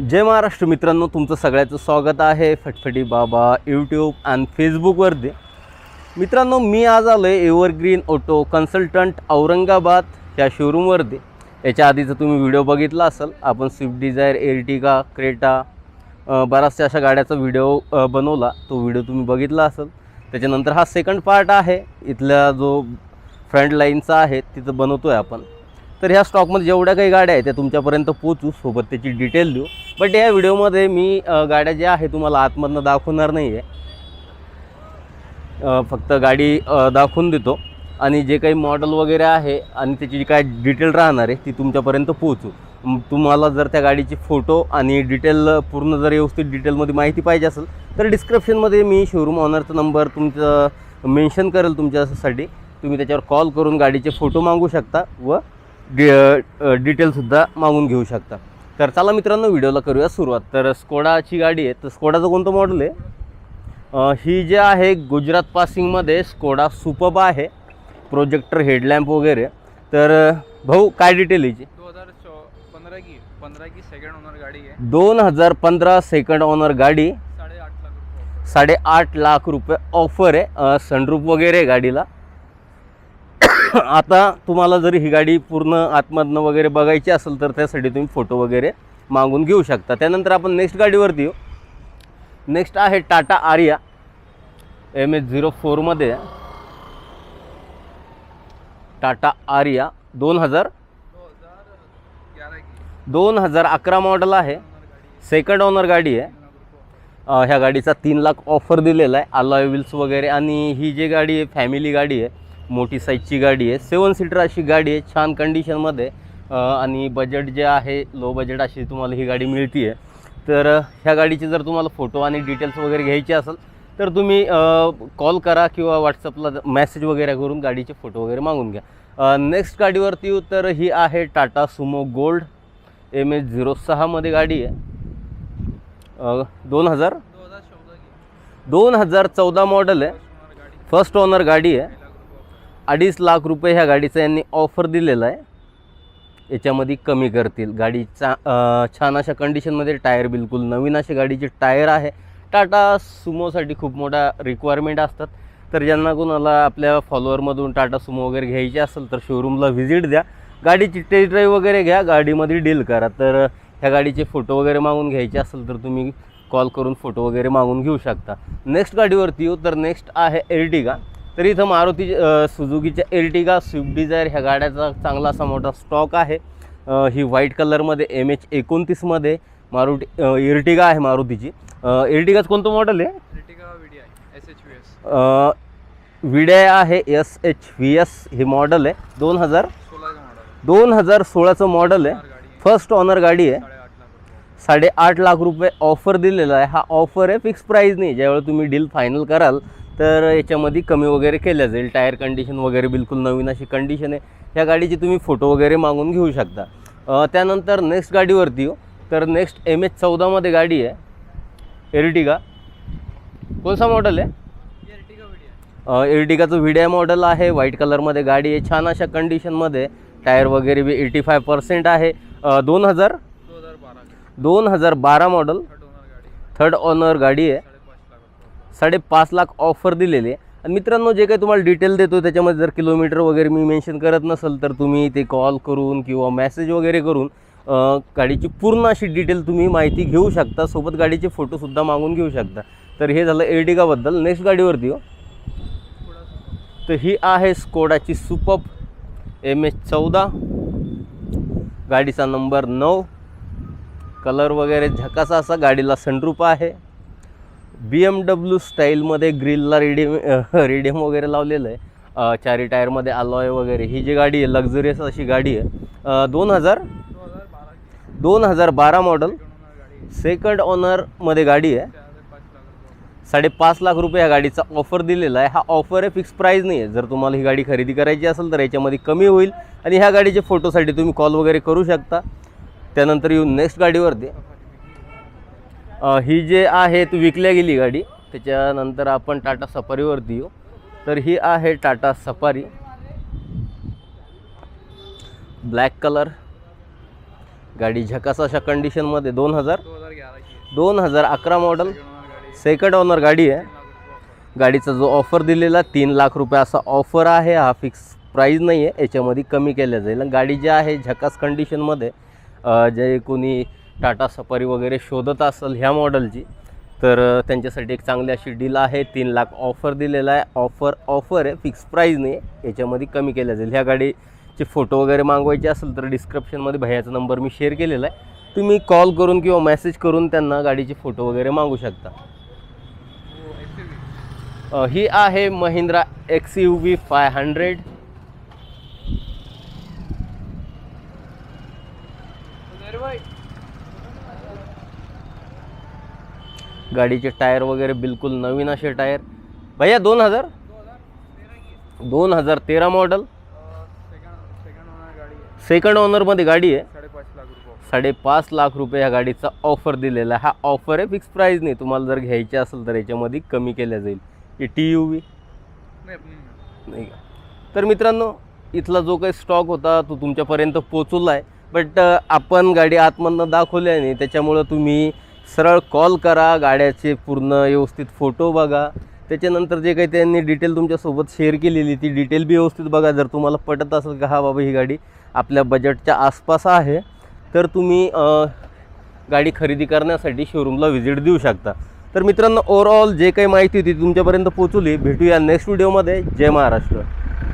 जय महाराष्ट्र मित्रांनो तुमचं सगळ्याचं स्वागत आहे फटफटी बाबा यूट्यूब आणि फेसबुकवरती मित्रांनो मी आज आलो आहे एव्हरग्रीन ऑटो कन्सल्टंट औरंगाबाद या शोरूमवरती याच्या आधीचा तुम्ही व्हिडिओ बघितला असेल आपण स्विफ्ट डिझायर एर्टिगा क्रेटा बऱ्याचशा अशा गाड्याचा व्हिडिओ बनवला. तो व्हिडिओ तुम्ही बघितला असेल. त्याच्यानंतर हा सेकंड पार्ट आहे. इथल्या जो फ्रंट लाईनचा आहे तिथं बनवतो आहे आपण. तर ह्या स्टॉकमध्ये जेवढ्या काही गाड्या आहेत त्या तुमच्यापर्यंत पोचू सोबत त्याची डिटेल देऊ. बट या व्हिडिओमध्ये मी गाड्या ज्या आहे तुम्हाला आतमधनं दाखवणार नाही आहे फक्त गाडी दाखवून देतो. आणि जे काही मॉडेल वगैरे आहे आणि त्याची जी काय डिटेल राहणार आहे ती तुमच्यापर्यंत पोचू तुम्हाला जर त्या गाडीचे फोटो आणि डिटेल पूर्ण जर व्यवस्थित डिटेलमध्ये माहिती पाहिजे असेल तर डिस्क्रिप्शनमध्ये मी शोरूम ऑनरचा नंबर तुमचं मेन्शन करेल तुमच्यासाठी. तुम्ही त्याच्यावर कॉल करून गाडीचे फोटो मागू शकता व डि डिटेलसुद्धा मागून घेऊ शकता. तर चला मित्रांनो व्हिडिओला करूया सुरुवात. तर स्कोडाची गाडी आहे. तर स्कोडाचं कोणतं मॉडेल आहे? ही जे आहे गुजरात पासिंगमध्ये स्कोडा सुपब आहे. प्रोजेक्टर हेडलॅम्प वगैरे. तर भाऊ काय डिटेल याची दो हजार पंद्रह की पंद्रह की सेकंड ओनर गाड़ी दोन हजार पंधरा सेकंड ऑनर गाडी. साडेआठ लाख रुपये ऑफर आहे. सनरूप वगैरे गाडीला. आता तुम्हाला जर ही गाडी पूर्ण आतमधनं वगैरे बघायची असेल तर त्यासाठी तुम्ही फोटो वगैरे मागून घेऊ शकता. त्यानंतर आपण नेक्स्ट गाडीवरती येऊ. नेक्स्ट आहे Tata Aria. M H zero फोरमध्ये टाटा आर्या दोन हजार दोन हजार अकरा मॉडल आहे. सेकंड ऑनर गाडी आहे. ह्या गाडीचा तीन लाख ऑफर दिलेला आहे. अलॉय व्हील्स वगैरे आणि ही जी गाडी आहे फॅमिली गाडी आहे मोठी साईजची गाडी आहे. सेवन सीटर अशी गाडी आहे. छान कंडिशनमध्ये आणि बजेट जे आहे लो बजेट अशी तुम्हाला ही गाडी मिळते आहे तर ह्या गाडीचे जर तुम्हाला फोटो आणि डिटेल्स वगैरे घ्यायचे असेल तर तुम्ही कॉल करा किंवा व्हॉट्सअपला मेसेज वगैरे करून गाडीचे फोटो वगैरे मागून घ्या. नेक्स्ट गाडीवरती येऊ तर ही आहे Tata Sumo Gold M H zero सहामध्ये गाडी आहे. दोन हजार? दोन हजार चौदा मॉडेल आहे. फर्स्ट ओनर गाड़ी आहे. अडीच लाख रुपये ह्या गाडीचा यांनी ऑफर दिलेला आहे. याच्यामध्ये कमी करतील. गाडी चा छान अशा कंडिशनमध्ये टायर बिलकुल नवीन अशी गाडीचे टायर आहे. टाटा सुमोसाठी खूप मोठा रिक्वायरमेंट असतात. तर ज्यांना कोणाला आपल्या फॉलोअरमधून टाटा सुमो वगैरे घ्यायची असेल तर शोरूमला व्हिजिट द्या. गाडीची टेस्ट ड्राईव्ह वगैरे घ्या. गाडीमध्ये डील करा. तर ह्या गाडीचे फोटो वगैरे मागून घ्यायचे असेल तर तुम्ही कॉल करून फोटो वगैरे मागून घेऊ शकता. नेक्स्ट गाडीवरती येऊ. तर नेक्स्ट आहे एर्टिगा तर इथं मारुती अ, सुझुकीच्या एर्टिगा स्विफ्ट डिझायर ह्या गाड्याचा चांगला असा मोठा स्टॉक आहे. ही व्हाईट कलरमध्ये एम एच एकोणतीसमध्ये मारुती अ, एर्टिगा आहे मारुतीची. एर्टिगाच कोणतं मॉडेल आहे? Ertiga VDI S H V S विडे आहे एस एच व्ही एस हे मॉडेल आहे. दोन हजार दोन हजार सोळाचं मॉडेल आहे. फर्स्ट ऑनर गाडी आहे. साडेआठ लाख रुपये. ऑफर दिलेला आहे. हा ऑफर आहे फिक्स प्राईज नाही. ज्यावेळी तुम्ही डील फायनल कराल तर याच्यामध्ये कमी वगैरे केल्या जाईल. टायर कंडिशन वगैरे बिलकुल नवीन अशी कंडिशन आहे. ह्या गाडीचे तुम्ही फोटो वगैरे मागून घेऊ शकता. त्यानंतर नेक्स्ट गाडीवरती येऊ तर नेक्स्ट एम एच चौदामध्ये गाडी आहे. एर्टिगा कोणसा मॉडेल आहे? ये Ertiga VDI एर्टिगाचं आहे. व्हाईट कलरमध्ये गाडी आहे. छान अशा कंडिशनमध्ये टायर वगैरे बी एटी फाय पर्सेंट आहे दोन हजार? दोन हजार बारा मॉडल थर्ड ऑनर गाडी आहे साढ़े पाँच लाख रुपये साडेपाच लाख ऑफर दिलेली आहे. आणि मित्रांनो जे काही तुम्हाला डिटेल देतो त्याच्यामध्ये जर किलोमीटर वगैरे मी मेन्शन करत नसेल तर तुम्ही ते कॉल करून किंवा मेसेज वगैरे करून गाडीची पूर्ण अशी डिटेल तुम्ही माहिती घेऊ शकता. सोबत गाडीचे फोटोसुद्धा मागून घेऊ शकता. तर हे झालं एर्टिगाबद्दल. नेक्स्ट गाडीवरती हो. तर ही आहे स्कोडाची सुपप एम एच चौदा. गाडीचा नंबर नऊ. कलर वगैरे झकासा असा गाडीला सनरूप आहे. बी एम डब्ल्यू स्टाईलमध्ये ग्रिलला रेडियम रेडियम वगैरे लावलेलं आहे. चारी टायरमध्ये अलॉय वगैरे. ही जी गाडी आहे लक्झुरियस अशी गाडी आहे. दोन हजार दोन हजार बारा मॉडल सेकंड ऑनरमध्ये गाड़ी आहे. साडेपाच लाख रुपये ह्या गाडीचा ऑफर दिलेला आहे. हा ऑफर आहे फिक्स प्राईज नाही आहे. जर तुम्हाला ही गाडी खरेदी करायची असेल तर याच्यामध्ये कमी होईल. आणि ह्या गाडीच्या फोटोसाठी तुम्ही कॉल वगैरे करू शकता. त्यानंतर येऊन नेक्स्ट गाडीवरती. ही जे आहे ती विकल्या गेली गाडी. त्याच्यानंतर आपण टाटा सफारीवरती येऊ. तर ही आहे टाटा सफारी. Black colour. गाडी झकास अशा कंडिशनमध्ये दोन हजार. दोन हजार अकरा मॉडल सेकंड ओनर गाड़ी आहे. गाडीचा जो ऑफर दिलेला तीन लाख रुपये असा ऑफर आहे. हा फिक्स प्राईज नाही आहे याच्यामध्ये कमी केल्या जाईल. आणि गाडी जी आहे झकास कंडिशनमध्ये जे कोणी टाटा सफारी वगैरे शोधत असेल ह्या मॉडेलची तर त्यांच्यासाठी एक चांगली अशी डील आहे. तीन लाख ऑफर दिलेला आहे. ऑफर ऑफर आहे. फिक्स प्राईज नाही. याच्यामध्ये कमी केल्या जाईल. ह्या गाडीचे फोटो वगैरे मागवायचे असेल तर डिस्क्रिप्शनमध्ये भैयाचा नंबर मी शेअर केलेला आहे. तुम्ही कॉल करून किंवा मेसेज करून त्यांना गाडीचे फोटो वगैरे मागू शकता. ही आहे Mahindra X U V five hundred गाडीचे टायर वगैरे बिलकुल नवीन असे टायर. भैया दोन हजार? दोन हजार तेरा मॉडल सेकंड ओनरमध्ये गाडी आहे. साडेपाच लाख रुपये ह्या गाडीचा ऑफर दिलेला हा ऑफर आहे फिक्स प्राईज नाही. तुम्हाला जर घ्यायची असेल तर याच्यामध्ये कमी केल्या जाईल. ही टी यू व्ही नाही का? तर मित्रांनो इथला जो काही स्टॉक होता तो तुमच्यापर्यंत पोचवला आहे बट आपण गाडी आतमधनं दाखवली आहे नाही त्याच्यामुळं तुम्ही सरळ कॉल करा गाड्याचे पूर्ण व्यवस्थित फोटो बघा. त्याच्यानंतर जे काही त्यांनी डिटेल तुमच्यासोबत शेअर केलेली ती डिटेल बी व्यवस्थित बघा. जर तुम्हाला पटत असेल का हा बाबा ही गाडी आपल्या बजेटच्या आसपास आहे तर तुम्ही गाडी खरेदी करण्यासाठी शोरूमला व्हिजिट देऊ शकता. तर मित्रांनो ओव्हरऑल जे काही माहिती होती तुमच्यापर्यंत पोचवली भेटूया नेक्स्ट व्हिडिओमध्ये जय महाराष्ट्र.